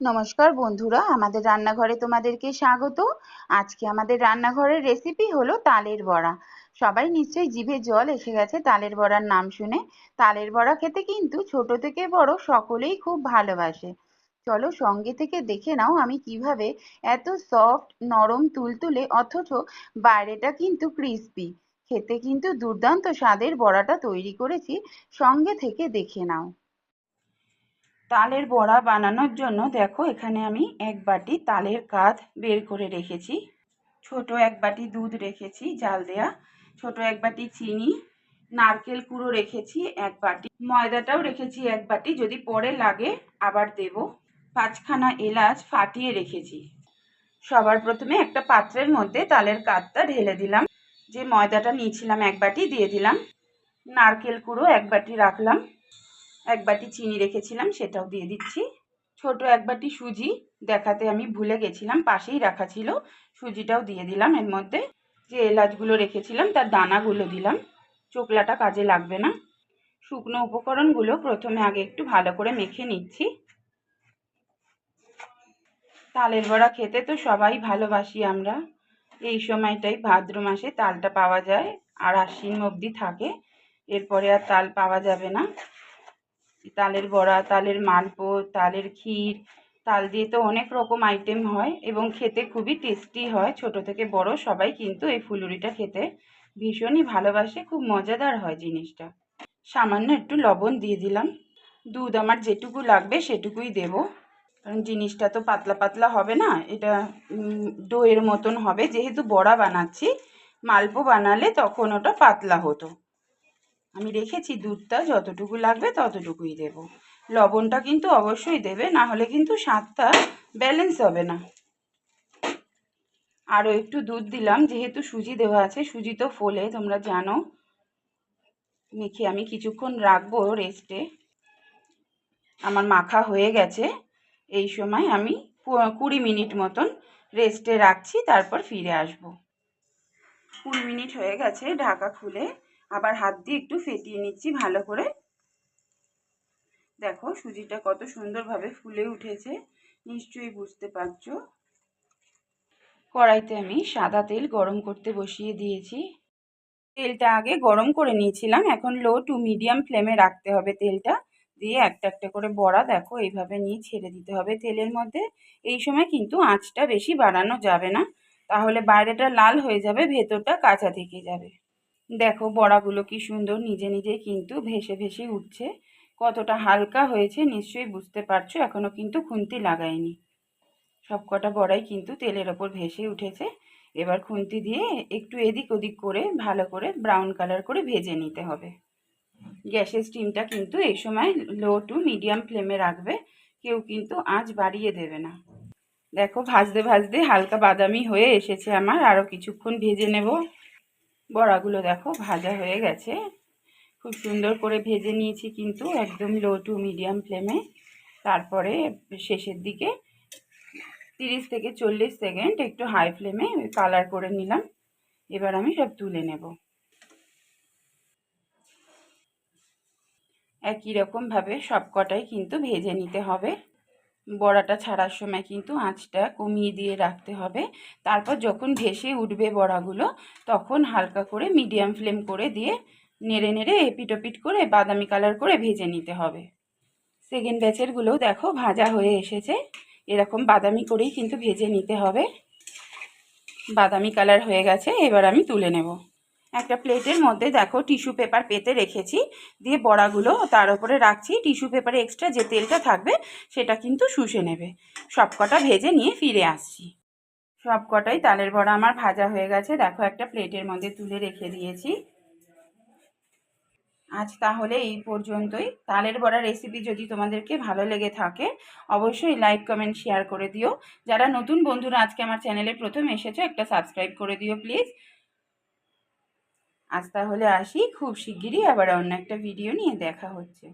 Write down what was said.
নমস্কার বন্ধুরা, আমাদের রান্নাঘরে তোমাদেরকে স্বাগত। আজকে আমাদের রান্নাঘরের রেসিপি হলো তালের বড়া। সবাই নিশ্চয়ই জিভে জল এসে গেছে তালের বড়ার নাম শুনে। তালের বড়া খেতে কিন্তু ছোট থেকে বড় সকলেই খুব ভালোবাসে। চলো সঙ্গে থেকে দেখে নাও আমি কীভাবে এত সফট নরম, তুলতুলে, অথচ বাইরেটা কিন্তু ক্রিস্পি খেতে কিন্তু দুর্দান্ত স্বাদের বড়াটা তৈরি করেছি। সঙ্গে থেকে দেখে নাও। তালের বড়া বানানোর জন্য দেখো এখানে আমি এক বাটি তালের কাঁধ বের করে রেখেছি। ছোট এক বাটি দুধ রেখেছি, জাল দেয়া। ছোট এক বাটি চিনি, নারকেল কুড়ো রেখেছি, এক বাটি। ময়দাটাও রেখেছি এক বাটি, যদি পরে লাগে আবার দেব। পাঁচখানা এলাচ ফাটিয়ে রেখেছি। সবার প্রথমে একটা পাত্রের মধ্যে তালের কাঠটা ঢেলে দিলাম। যে ময়দাটা নিয়েছিলাম এক বাটি, দিয়ে দিলাম। নারকেল কুড়ো এক বাটি রাখলাম। এক বাটি চিনি রেখেছিলাম, সেটাও দিয়ে দিচ্ছি। ছোট এক বাটি সুজি, দেখাতে আমি ভুলে গেছিলাম, পাশেই রাখা ছিল। সুজিটাও দিয়ে দিলাম এর মধ্যে। যে এলাচগুলো রেখেছিলাম, তার দানাগুলো দিলাম। চোকলাটা কাজে লাগবে না। শুকনো উপকরণগুলো প্রথমে আগে একটু ভালো করে মেখে নিচ্ছি। তালের বড়া খেতে তো সবাই ভালোবাসি আমরা। এই সময়টাই ভাদ্র মাসে তালটা পাওয়া যায়, আর আশ্বিন অবধি থাকে। এরপরে আর তাল পাওয়া যাবে না। তালের বড়া, তালের মালপো তালের ক্ষীর, তাল দিয়ে তো অনেক রকম আইটেম হয় এবং খেতে খুবই টেস্টি হয়। ছোট থেকে বড় সবাই কিন্তু এই ফুলুরিটা খেতে ভীষণই ভালোবাসে, খুব মজাদার হয় জিনিসটা। সামান্য একটু লবণ দিয়ে দিলাম। দুধ আমার যেটুকু লাগবে সেটুকুই দেব। কারণ জিনিসটা তো পাতলা পাতলা হবে না, এটা ডোয়ের মতন হবে। যেহেতু বড়া বানাচ্ছি মালপো বানালে তখন ওটা পাতলা হতো। আমি রেখেছি দুধটা, যতটুকু লাগবে ততটুকুই দেব। লবণটা কিন্তু অবশ্যই দেবে, না হলে কিন্তু স্বাদটা ব্যালেন্স হবে না। আরও একটু দুধ দিলাম, যেহেতু সুজি দেওয়া আছে, সুজি তো ফোলে, তোমরা জানো। মেখে আমি কিছুক্ষণ রাখব রেস্টে আমার মাখা হয়ে গেছে। এই সময় আমি কুড়ি মিনিট মতন রেস্টে রাখছি, তারপর ফিরে আসব। কুড়ি মিনিট হয়ে গেছে ঢাকা খুলে। আবার হাত দিয়ে একটু ফেটিয়ে নিচ্ছি ভালো করে। দেখো সুজিটা কত সুন্দরভাবে ফুলে উঠেছে, নিশ্চয়ই বুঝতে পারছ। কড়াইতে আমি সাদা তেল গরম করতে বসিয়ে দিয়েছি। তেলটা আগে গরম করে নিয়েছিলাম, এখন লো টু মিডিয়াম ফ্লেমে রাখতে হবে তেলটা। দিয়ে একটা একটা করে বড়া দেখো, এইভাবে নিয়ে ছেড়ে দিতে হবে তেলের মধ্যে। এই সময় কিন্তু আঁচটা বেশি বাড়ানো যাবে না, তাহলে বাইরেটা লাল হয়ে যাবে, ভেতরটা কাঁচা থেকে যাবে। দেখো বড়াগুলো কি সুন্দর নিজে নিজেই কিন্তু ভেসে ভেসে উঠছে। কতটা হালকা হয়েছে নিশ্চয়ই বুঝতে পারছ এখনও কিন্তু খুন্তি লাগাইনি। সব কটা বড়াই কিন্তু তেলের ওপর ভেসে উঠেছে। এবার খুন্তি দিয়ে একটু এদিক ওদিক করে ভালো করে ব্রাউন কালার করে ভেজে নিতে হবে। গ্যাসের স্টিমটা কিন্তু এই সময় লো টু মিডিয়াম ফ্লেমে রাখবে, কেউ কিন্তু আঁচ বাড়িয়ে দেবে না। দেখো ভাজতে ভাজতে হালকা বাদামি হয়ে এসেছে আমার আরও কিছুক্ষণ ভেজে নেব। বড়াগুলো দেখো, ভাজা হয়ে গেছে। খুব সুন্দর করে ভেজে নিয়েছি কিন্তু একদম লো টু মিডিয়াম ফ্লেমে তারপরে শেষের দিকে তিরিশ থেকে চল্লিশ সেকেন্ড একটু হাই ফ্লেমে কালার করে নিলাম। এবার আমি সব তুলে নেব। একই রকমভাবে সব কটাই কিন্তু ভেজে নিতে হবে। বড়াটা ছাড়ার সময় কিন্তু আঁচটা কমিয়ে দিয়ে রাখতে হবে। তারপর যখন ভেসে উঠবে বড়াগুলো, তখন হালকা করে মিডিয়াম ফ্লেম করে দিয়ে নেড়ে নেড়ে এপিটোপিট করে বাদামি কালার করে ভেজে নিতে হবে। সেকেন্ড ব্যাচেরগুলোও দেখো ভাজা হয়ে এসেছে। এরকম বাদামি করেই কিন্তু ভেজে নিতে হবে। বাদামি কালার হয়ে গেছে, এবার আমি তুলে নেব। একটা প্লেটের মধ্যে দেখো টিস্যু পেপার পেতে রেখেছি, দিয়ে বড়াগুলো তার উপরে রাখছি, টিস্যু পেপারে এক্সট্রা যে তেলটা থাকবে সেটা কিন্তু শুষে নেবে। সব কটা ভেজে নিয়ে ফিরে আসছি। সব কটাই তালের বড়া আমার ভাজা হয়ে গেছে, দেখো একটা প্লেটের মধ্যে তুলে রেখে দিয়েছি। আজ তাহলে এই পর্যন্তই। তালের বড়া রেসিপি যদি তোমাদেরকে ভালো লেগে থাকে, অবশ্যই লাইক কমেন্ট শেয়ার করে দিও। যারা নতুন বন্ধুরা আজকে আমার চ্যানেলে প্রথম এসেছ, একটা সাবস্ক্রাইব করে দিও প্লিজ আজ তাহলে আসি খুব শিগগিরই আবার অন্য একটা ভিডিও নিয়ে দেখা হচ্ছে।